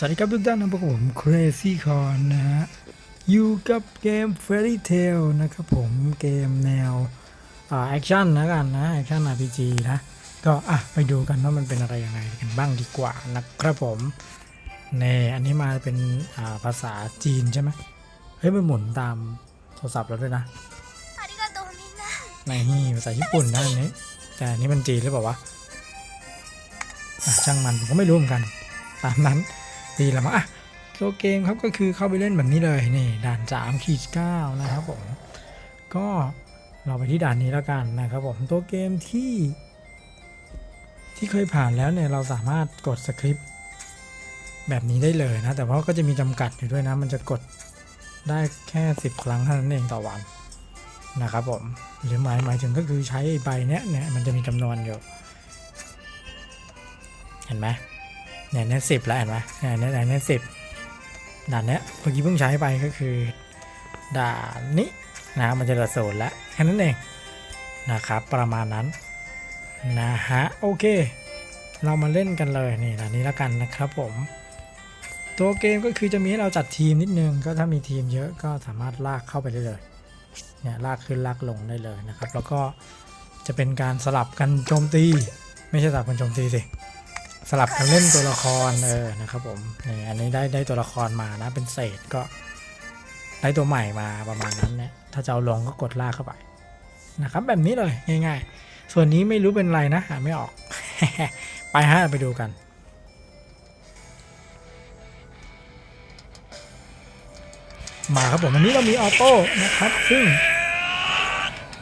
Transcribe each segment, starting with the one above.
สวัสดีครับทุกท่านนะพวกผม Crazy Con นะฮะ อยู่กับเกม Fairy Tail นะครับผมเกมแนวแอคชั่นนะกันนะแอคชั่น RPG นะ ก็อะไปดูกันว่ามันเป็นอะไรยังไงกันบ้างดีกว่านะครับผมเน่อันนี้มาเป็นภาษาจีนใช่ไหมเฮ้ย มันหมุนตามโทรศัพท์เราด้วยนะในนี่ภาษาญี่ปุ่นนะอันนี้แต่อันนี้มันจีนหรือเปล่าวะช่างมันผมก็ไม่รู้เหมือนกัน ตามนั้น ดีแล้วมั้งอะตัวเกมครับก็คือเข้าไปเล่นแบบนี้เลยนี่ด่าน3ขีด9นะครับผมก็เราไปที่ด่านนี้แล้วกันนะครับผมตัวเกมที่ที่เคยผ่านแล้วเนี่ยเราสามารถกดสคริปต์แบบนี้ได้เลยนะ แต่ว่าก็จะมีจำกัดอยู่ด้วยนะ มันจะกดได้แค่ 10 ครั้งเท่านั้นเองต่อวันนะครับผมหรือหมายหมายถึงก็คือใช้ใบเนี้ยเนี่ยมันจะมีจำนวนอยู่ เห็นไหม เนี่ยนี่ยสิบแล้วเห็นไหมเนี่ยนี่ยเนี่นสิบด่านเนี้ยเมื่อกี้เพิ่งใช้ไปก็คือด่านนี้นะมันจะเหลือศูนแล้วแค่นั้นเองนะครับประมาณนั้นนะฮะโอเค เรามาเล่นกันเลยนี่ด่านนี้แล้วกันนะครับผม ตัวเกมก็คือจะมีให้เราจัดทีมนิดนึงก็ถ้ามีทีมเยอะก็สามารถลากเข้าไปได้เลยเนี่ยลากขึ้นลากลงได้เลยนะครับ แล้วก็จะเป็นการสลับกันโจมตี ไม่ใช่สลับกันโจมตีสิ สลับกันเล่นตัวละครเออนะครับผมนี่อันนี้ได้ได้ตัวละครมานะเป็นเศษก็ ได้ตัวใหม่มาประมาณนั้นเนี่ยถ้าจะเอาลงก็กดลากเข้าไปนะครับ แบบนี้เลยง่ายๆ ส่วนนี้ไม่รู้เป็นไรนะหาไม่ออก ไปฮะไปดูกันมาครับผมอันนี้เรามีออโต้นะครับ ซึ่ง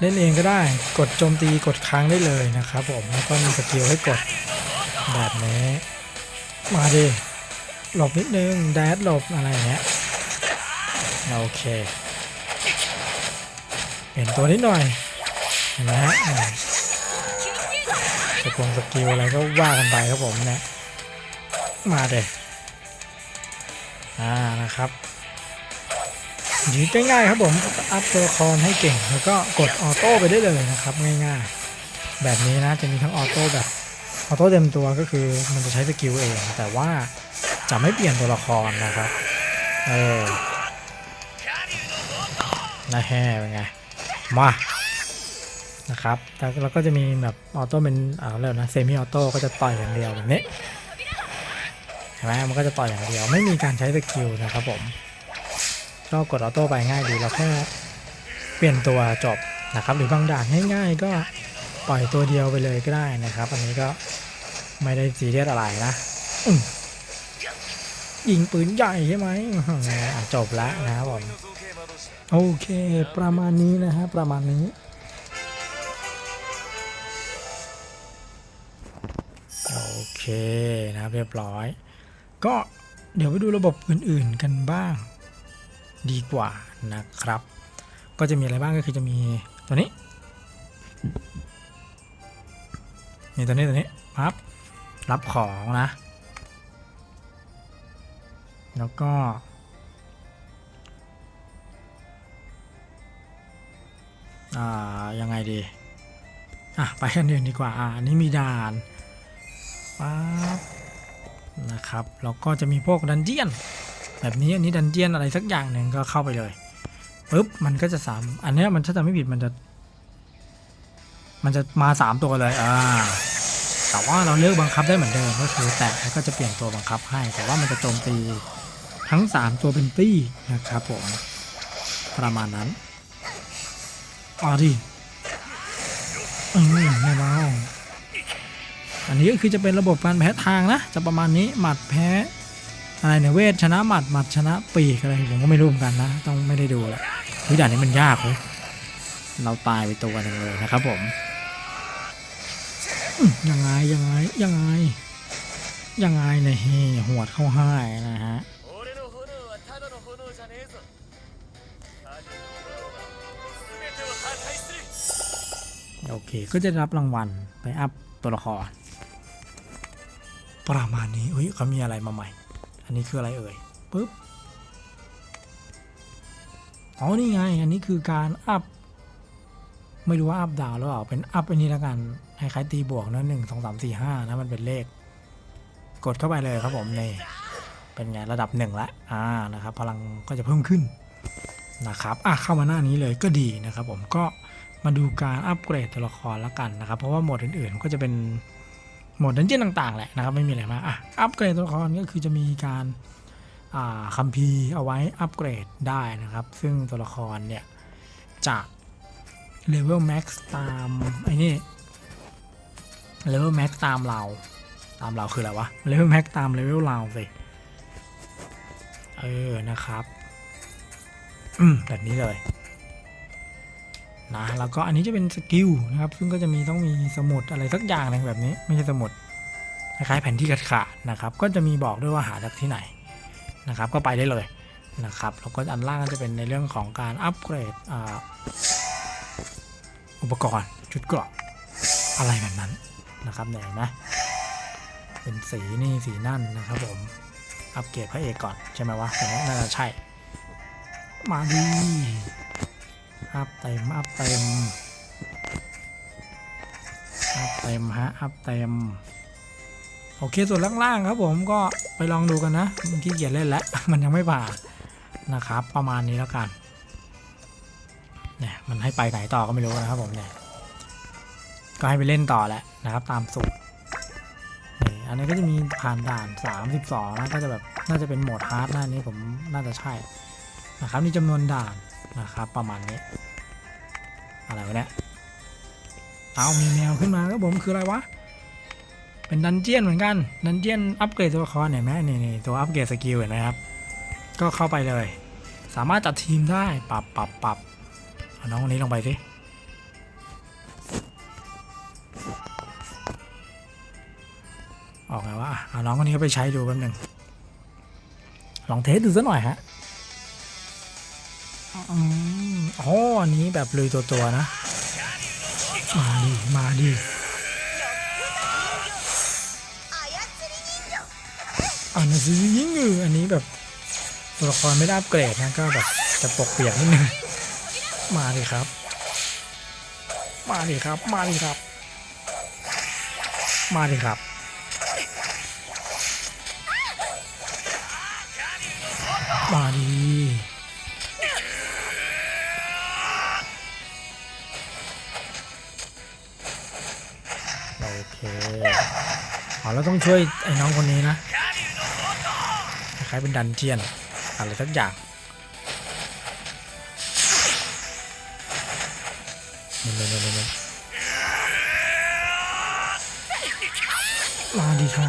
เล่นเองก็ได้กดโจมตีกดค้างได้เลยนะครับผมแล้วก็มีสกิลให้กด แบบนี้ มาดิ หลบนิดนึง แดดหลบอะไรเงี้ย โอเค เปลี่ยนตัวนิดหน่อยนไหมฮะสกงสกิลอะไรก็ว่ากันไปครับผมเนี่ยมาเดอ่านะครับยืดง่ายๆครับผม อัพตัวละครให้เก่ง แล้วก็กดออโต้ไปได้เลยนะครับ ง่ายๆ แบบนี้นะ จะมีทั้งออโต้แบบ ออโต้เต็มตัวก็คือมันจะใช้สกิลเอง แต่ว่าจะไม่เปลี่ยนตัวละครนะครับ เออนะแฮ่เป็นไง มา นะครับแล้วก็จะมีแบบออโต้เป็นอ่าเรียกนะเซมิออโต้ก็จะต่อยอย่างเดียวแบบนี้เห็นไหมมันก็จะต่อยอย่างเดียว ไม่มีการใช้สกิลนะครับผมก็กดออโต้ไปง่ายดีเราแค่เปลี่ยนตัวจบนะครับ หรือบางด่านง่ายๆก็ ปล่อยตัวเดียวไปเลยก็ได้นะครับ อันนี้ก็ไม่ได้ซีเรียสอะไรนะยิงปืนใหญ่ใช่ไหมจบแล้วนะครับผมโอเคประมาณนี้นะฮะประมาณนี้โอเคนะครับเรียบร้อย ก็เดี๋ยวไปดูระบบอื่นๆกันบ้างดีกว่านะครับ ก็จะมีอะไรบ้างก็คือจะมีตัวนี้ นี่ตัวนี้ตัวนี้ปั๊บรับของนะ แล้วก็ อ่า ยังไงดี อะ ไปกันอื่นดีกว่า อ่าอันนี้มีด่านปั๊บนะครับ แล้วก็จะมีพวกดันเจียน แบบนี้อันนี้ดันเจียนอะไรสักอย่างหนึ่งก็เข้าไปเลยปุ๊บมันก็จะสามอันนี้มันถ้าจำไม่ผิดมันจะ มันจะมาสามตัวเลย อ่า แต่ว่าเราเลือกบังคับได้เหมือนเดิมก็คือแตะแล้วก็จะเปลี่ยนตัวบังคับให้ แต่ว่ามันจะโจมตีทั้งสามตัวเป็นตี้นะครับผมประมาณนั้นอ๋อดิเอืมไม่เบาอันนี้ก็คือจะเป็นระบบการแพ้ทางนะ จะประมาณนี้หมัดแพ้อะไรเนี่ยเวทชนะหมัดหมัดชนะปีกอะไรผมก็ไม่รู้เหมือนกันนะ ต้องไม่ได้ดูแหละวิด่านนี้มันยากเลยเราตายไปตัวหนึ่งเลยนะครับผม ยังไงยังไงยังไงยังไงเนี่ยหวดเข้าให้นะฮะโอเค ก็จะรับรางวัลไปอัพตัวละครประมาณนี้เฮ้ยเขามีอะไรมาใหม่ อันนี้คืออะไรเอ่ยปุ๊บอ๋อนี่ไง อันนี้คือการอัพ ไม่รู้ว่าอัพดาวหรือเปล่า เป็นอัพอันนี้แล้วกัน คล้ายๆตีบวกนะหนึ่งสองสามสี่ห้านะมันเป็นเลข กดเข้าไปเลยครับผมนี่เป็นไงระดับหนึ่งละอ่านะครับ พลังก็จะเพิ่มขึ้นนะครับอะเข้ามาหน้านี้เลยก็ดีนะครับ ผมก็มาดูการอัปเกรดตัวละครละกันนะครับ เพราะว่าโหมดอื่นๆก็จะเป็นโหมดดันเจี้ยนต่างๆแหละนะครับไม่มีอะไรมากอะอัปเกรดตัวละครก็คือจะมีการอ่าคัมภีร์เอาไว้อัปเกรดได้นะครับ ซึ่งตัวละครเนี่ยจะเลเวลแม็กซ์ตามไอ้นี่ เลเวลแม็กซ์ตามเรา ตามเราคืออะไรวะเลเวลแม็กตามเลเวลเราสิเออนะครับอืมแบบนี้เลยนะแล้วก็อันนี้จะเป็นสกิลนะครับ ซึ่งก็จะมีต้องมีสมุดอะไรสักอย่างนึงแบบนี้ ไม่ใช่สมุดคล้ายๆแผ่นที่ขาดนะครับ ก็จะมีบอกด้วยว่าหาจากที่ไหนนะครับ ก็ไปได้เลยนะครับแล้วก็อันล่างก็จะเป็นในเรื่องของการอัปเกรดอุปกรณ์ชุดเกราะอะไรแบบนั้น นะครับเนี่ยเห็นไหมเป็นสีนี่สีนั่นนะครับผม อัปเกรดพระเอกก่อนใช่ไหมวะผมว่าน่าจะใช่ มาดีอัพเต็มอัพเต็มอัพเต็มฮะอัพเต็มโอเคส่วนล่างๆครับผมก็ไปลองดูกันนะมันขี้เกียจเล่นแล้ว มันยังไม่ผ่านนะครับ ประมาณนี้แล้วกันเนี่ยมันให้ไปไหนต่อก็ไม่รู้นะครับผมเนี่ยก็ให้ไปเล่นต่อแหละ นะครับตามสูตรนี่อันนี้ก็จะมีผ่านด่าน 32นะก็จะแบบน่าจะเป็นโหมดฮาร์ดน้านี้ผมน่าจะใช่นะครับนี่จำนวนด่านนะครับประมาณนี้อะไรวะเนี่ยเอามีแมวขึ้นมาครับผมคืออะไรวะเป็นดันเจียนเหมือนกัน ดันเจียนอัปเกรดตัวละครเห็นไหมนี่นี่ตัวอัปเกรดสกิลเห็นไหมครับ ก็เข้าไปเลย สามารถจัดทีมได้ ปรับปรับปรับเอาน้องคนนี้ลงไปสิ เอาน้องคนนี้ไปใช้ดูแป๊บหนึ่งลองเทสดูซะหน่อยฮะอ๋ออันนี้แบบลุยตัวตัวนะ มาดิ มาดิ อันนี้ยิ่งอืออันนี้แบบตัวละครไม่ได้อัปเกรดนะก็แบบจะปกเปียกนิดนึง มาดิครับ มาดิครับ มาดิครับ มาดิครับาดีโอเคอ๋อเราต้องช่วยไอ้น้องคนนี้นะคล้ายเป็นดันเจียน อะไรสักอย่างนี่นี่นี่นี่มาดีครับ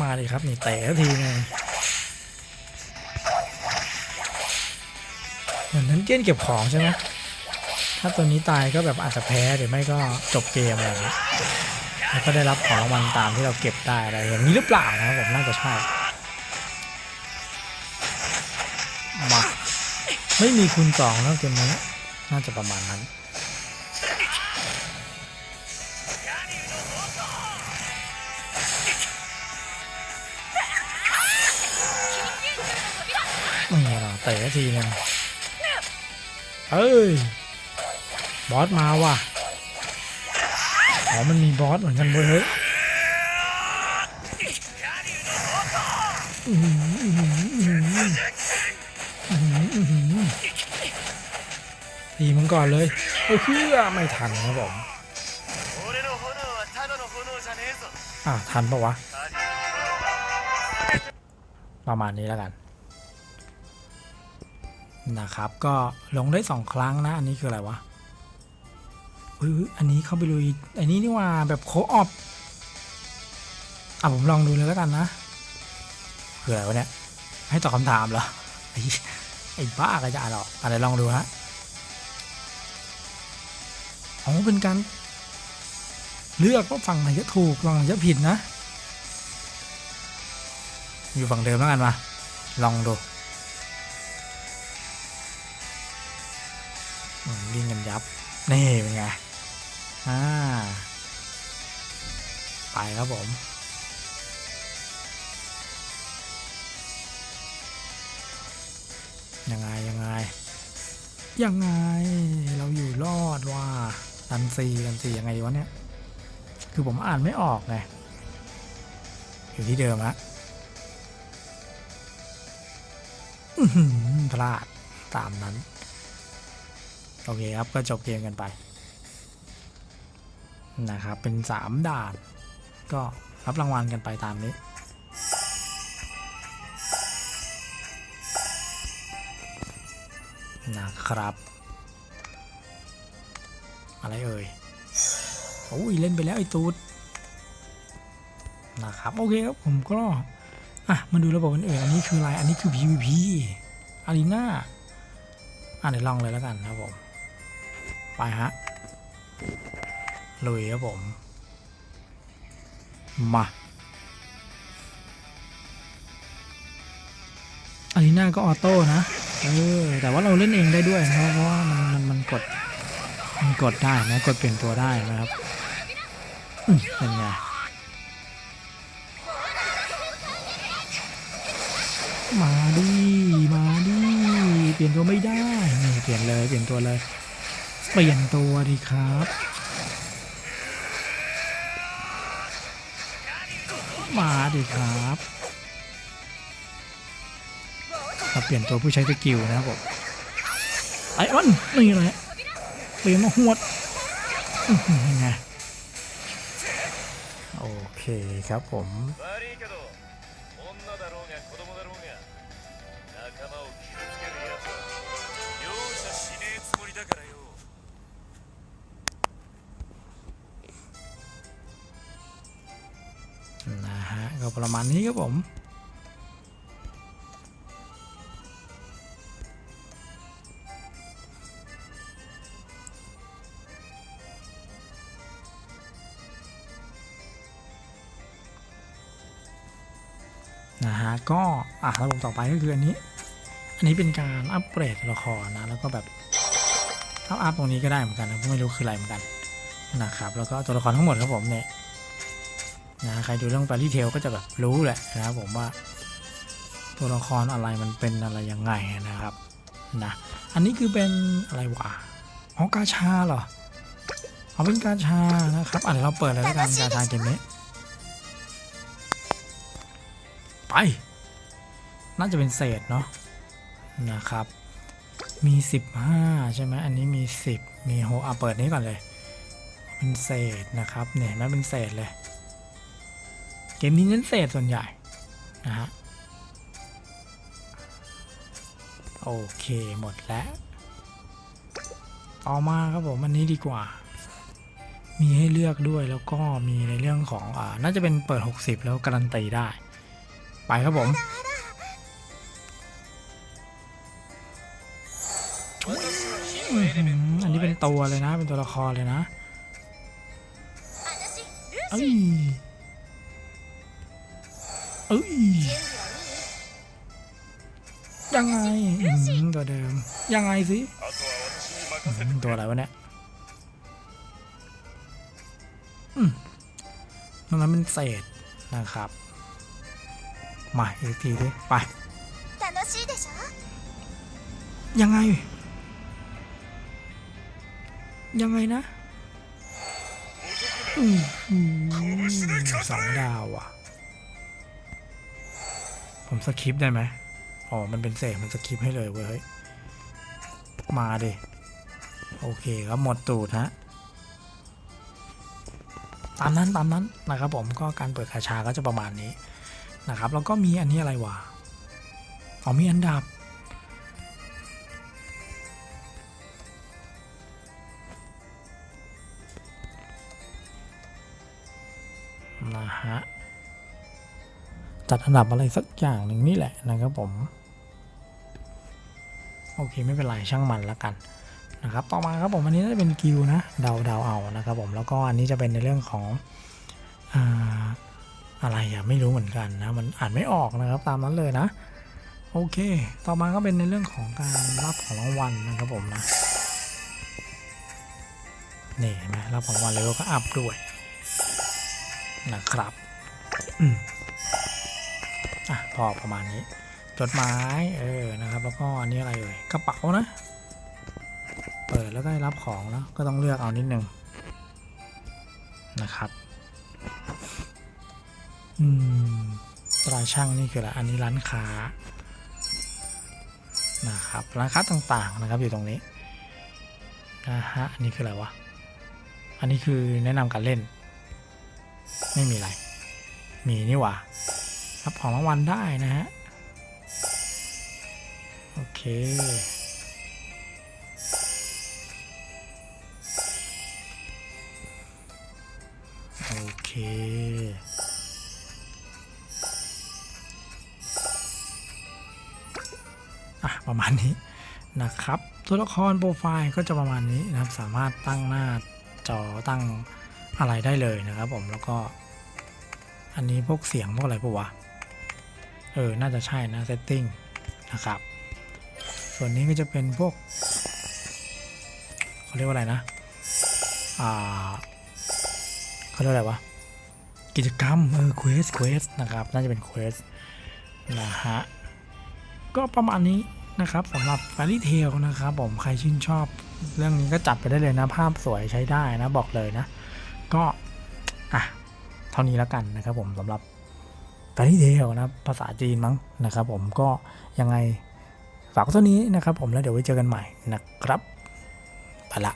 มาดีครับ นี่เตะทีหนึง มือนนั้นเกี้ยนเก็บของใช่ไหมถ้าตัวนี้ตายก็แบบอาจจะแพ้หรือไม่ก็จบเกมอะไรอย่างเงี้ยแล้วก็ได้รับของรางวัลตามที่เราเก็บได้อะไรอย่างนี้หรือเปล่านะครับผมน่าจะใช่มาไม่มีคูณสองแล้วเกมนี้น่าจะประมาณนั้นไม่หรอเตะทีนึง เอ้ย บอสมาว่ะ อ๋อ มันมีบอสเหมือนกันเว้ยเฮ้ยตีมันก่อนเลยโอ้เพื่อไม่ทันนะผมอะ ทันปะวะ ประมาณนี้แล้วกัน นะครับ ก็ลงได้สองครั้งนะ อันนี้คืออะไรวะเฮ้ยอันนี้เข้าไปลุยอันนี้นี่ว่าแบบโคออฟอะผมลองดูเลยแล้วกันนะคืออะไรวะเนี่ย ให้ตอบคำถามเหรอ ไอ้ไอ้บ้ากระจายหรอกอะไรลองดูฮะอ๋อเป็นการเลือกว่าฝั่งไหนจะถูกฝั่งไหนจะผิดนะ อยู่ฝั่งเดิมแล้วกันมาลองดูับ นี่เป็นไง อ่า ไปครับผมยังไงยังไงยังไงเราอยู่รอดว่าดันซีดันซียังไงวะเนี่ย คือผมอ่านไม่ออกไงอยู่ที่เดิมฮะพลาดตามนั้น โอเคครับก็จบเกมกันไปนะครับเป็นสามด่าน ก็รับรางวัลกันไปตามนี้นะครับ อะไรเอ่ยโอ้ยเล่นไปแล้วไอ้ตูดนะครับโอเคครับผมก็อะมาดูระบบอื่นอันนี้คืออะไรอันนี้คือ PVP อารีนาอะเดี๋ยวลองเลยแล้วกันครับผม ไปฮะลุยครับผม มาอารีนาก็ออโต้นะ เออ แต่ว่าเราเล่นเองได้ด้วยนะครับ เพราะว่ามันมันมันกด มันกดได้นะ กดเปลี่ยนตัวได้นะครับเป็นไงมาดิ มาดิ เปลี่ยนตัวไม่ได้ นี่เปลี่ยนเลย เปลี่ยนตัวเลย เปลี่ยนตัวดีครับ มาดิครับมาเปลี่ยนตัวผู้ใช้สกิลนะครับผมไอออนนี่แหละเปลี่ยนมาหวดยังไงโอเคครับผม ประมาณนี้ครับผมนะฮะก็อะระบบต่อไปก็คืออันนี้ อันนี้เป็นการอัปเกรดละครนะ แล้วก็แบบอัพอัพตรงนี้ก็ได้เหมือนกันนะไม่รู้คืออะไรเหมือนกันนะครับ แล้วก็ตัวละครทั้งหมดครับผมเนี่ย นะใครดูเรื่องแฟรี่เทลก็จะแบบรู้แหละนะครับผมว่าตัวละครอะไรมันเป็นอะไรยังไงนะครับนะอันนี้คือเป็นอะไรวะอ๋อกาชาเหรอเอาเป็นกาชานะครับอะเดี๋ยวเราเปิดเลยแล้วกันกาชาเกมนี้ไป น่าจะเป็นเศษเนาะนะครับ มี 15 ใช่ไหมอันนี้มี 10 มีโฮอะเปิดนี้ก่อนเลย เป็นเศษนะครับเนี่ยเห็นไหมเป็นเศษเลย เกมนี้เน้นเศษส่วนใหญ่นะฮะโอเคหมดแล้ว ต่อมาครับผมอันนี้ดีกว่า มีให้เลือกด้วยแล้วก็มีในเรื่องของอ่าน่าจะเป็นเปิด 60 แล้วการันตีได้ ไปครับผมอันนี้เป็นตัวเลยนะ เป็นตัวละครเลยนะเอ้ย เอ้ยยังไงตัวเดิม ยังไงสิ ตัวอะไรวะเนี่ยตรงนั่นเป็นเศษนะครับ มาอีกทีดิไปยังไง ยังไงนะสองดาวอะ ผมสคริปได้ไหมอ๋อ มันเป็นเศษมันสคริปให้เลยเว้ยเฮ้ย มาดิ โอเคครับหมดตูดฮะ ตามนั้นตามนั้นนะครับผมก็การเปิดคาชาก็จะประมาณนี้นะครับ แล้วก็มีอันนี้อะไรวะ อ๋อมีอันดับ จัดอันดับอะไรสักอย่างหนึ่งนี่แหละนะครับผม โอเคไม่เป็นไรช่างมันแล้วกันนะครับต่อมาครับผมอันนี้น่าจะเป็นกิวนะเดาเดาเอานะครับผมแล้วก็อันนี้จะเป็นในเรื่องของอ่าอะไรอะไม่รู้เหมือนกันนะมันอ่านไม่ออกนะครับตามนั้นเลยนะ โอเค ต่อมาก็เป็นในเรื่องของการรับของรางวัลนะครับผมนะนี่เห็นไหมรับของรางวัลเลยก็อัพด้วยนะครับ อะพอประมาณนี้ จดหมายเออนะครับ แล้วก็อันนี้อะไรเอ่ยกระเป๋านะ เปิดแล้วก็ได้รับของแล้วก็ต้องเลือกเอานิดนึงนะครับอืมตราช่างนี่คืออะไรอันนี้ร้านค้านะครับร้านค้าต่างๆนะครับอยู่ตรงนี้นะฮะอันนี้คืออะไรวะอันนี้คือแนะนำการเล่น ไม่มีอะไร มีนี่หว่า รับของรางวัลได้นะฮะ โอเค โอเค อะ ประมาณนี้นะครับ ตัวละครโปรไฟล์ก็จะประมาณนี้นะครับ สามารถตั้งหน้าจอตั้งอะไรได้เลยนะครับผมแล้วก็อันนี้พวกเสียงพวกอะไรปะวะ เออ น่าจะใช่นะเซตติ้งนะครับ ส่วนนี้ก็จะเป็นพวกเขาเรียกว่าอะไรนะ อ่าเขาเรียกว่าอะไรวะ กิจกรรม เออเควสเควสนะครับ น่าจะเป็นเควสนะฮะ ก็ประมาณนี้นะครับสำหรับ Fairy Tail นะครับผมใครชื่นชอบ เรื่องนี้ก็จัดไปได้เลยนะ ภาพสวยใช้ได้นะ บอกเลยนะ ก็ อะ เท่านี้แล้วกันนะครับผมสำหรับ Fairy Tail นะภาษาจีนมั้งนะครับ ผมก็ยังไงฝากเท่านี้นะครับ ผมแล้วเดี๋ยวไว้เจอกันใหม่นะครับไปละ